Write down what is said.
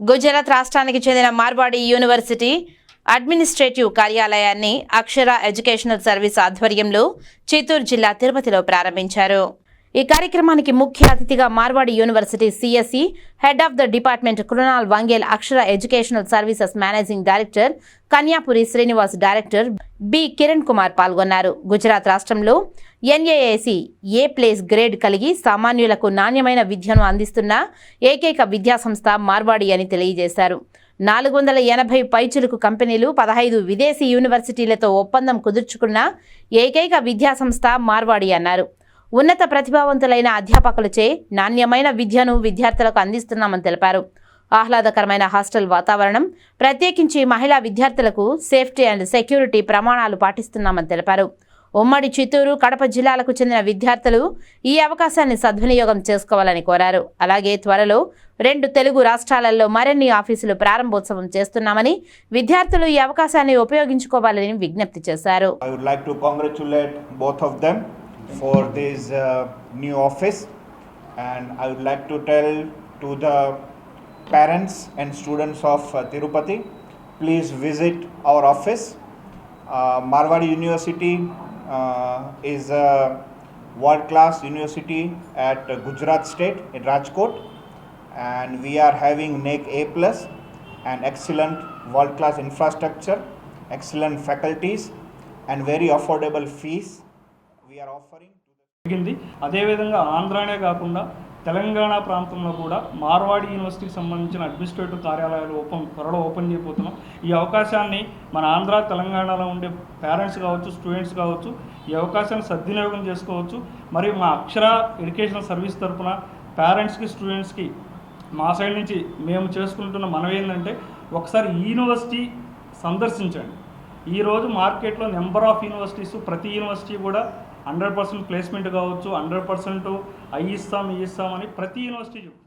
గుజరాత్ రాష్ట్రానికి చెందిన Marwadi university administrative కార్యాలయాన్ని అక్షర ఎడ్యుకేషనల్ సర్వీస్ ఆధ్వర్యంలో చిత్తూరు జిల్లా తిరుపతిలో ప్రారంభించారు. ఈ కార్యక్రమానికి ముఖ్య అతిథిగా Marwadi university CSE head of the department Krunal Vangel Akshara educational services managing director Kanyapuri Srinivas director B. Kiran Kumar పాల్గొన్నారు. గుజరాత్ రాష్ట్రంలో ఎన్ఏఏసి ఏ ప్లేస్ గ్రేడ్ కలిగి సామాన్యులకు నాణ్యమైన విద్యను అందిస్తున్న ఏకైక విద్యాసంస్థ మార్వాడి అని తెలియజేశారు. నాలుగు వందల ఎనభై పైచులకు కంపెనీలు పదహైదు విదేశీ యూనివర్సిటీలతో ఒప్పందం కుదుర్చుకున్న ఏకైక విద్యాసంస్థ మార్వాడి అన్నారు. ఉన్నత ప్రతిభావంతులైన అధ్యాపకులచే నాణ్యమైన విద్యను విద్యార్థులకు అందిస్తున్నామని తెలిపారు. ఆహ్లాదకరమైన హాస్టల్ వాతావరణం ప్రత్యేకించి మహిళా విద్యార్థులకు సేఫ్టీ అండ్ సెక్యూరిటీ ప్రమాణాలు పాటిస్తున్నామని తెలిపారు. ఉమ్మడి చిత్తూరు కడప జిల్లాలకు చెందిన విద్యార్థులు ఈ అవకాశాన్ని సద్వినియోగం చేసుకోవాలని కోరారు. అలాగే త్వరలో రెండు తెలుగు రాష్ట్రాలలో మరిన్ని ఆఫీసులు ప్రారంభోత్సవం చేస్తున్నామని విద్యార్థులు ఈ అవకాశాన్ని ఉపయోగించుకోవాలని విజ్ఞప్తి చేశారు. For this uh, new office. And I would like to tell to the parents and students of uh, Tirupati please visit our office. Uh, Marwadi University uh, is a world class university at Gujarat state in Rajkot. And we are having NEC A plus and excellent world class infrastructure, excellent faculties and very affordable fees జరిగింది. అదేవిధంగా ఆంధ్రానే కాకుండా తెలంగాణ ప్రాంతంలో కూడా మార్వాడి యూనివర్సిటీకి సంబంధించిన administrative కార్యాలయాలు open త్వరలో open చేయబోతున్నాం. ఈ అవకాశాన్ని మన ఆంధ్ర తెలంగాణలో ఉండే పేరెంట్స్ కావచ్చు స్టూడెంట్స్ కావచ్చు ఈ అవకాశాన్ని సద్వినియోగం చేసుకోవచ్చు. మరియు మా అక్షర ఎడ్యుకేషనల్ సర్వీస్ తరఫున పేరెంట్స్కి స్టూడెంట్స్కి మా సైడ్ నుంచి మేము చేసుకుంటున్న మనవి ఏంటంటే ఒకసారి యూనివర్సిటీ సందర్శించండి. ఈరోజు మార్కెట్లో నెంబర్ ఆఫ్ యూనివర్సిటీస్ ప్రతి యూనివర్సిటీ కూడా హండ్రెడ్ పర్సెంట్ ప్లేస్మెంట్ కావచ్చు హండ్రెడ్ పర్సెంట్ అవి ఇస్తాం ఇస్తామని ప్రతి యూనివర్సిటీ చెప్తుంది.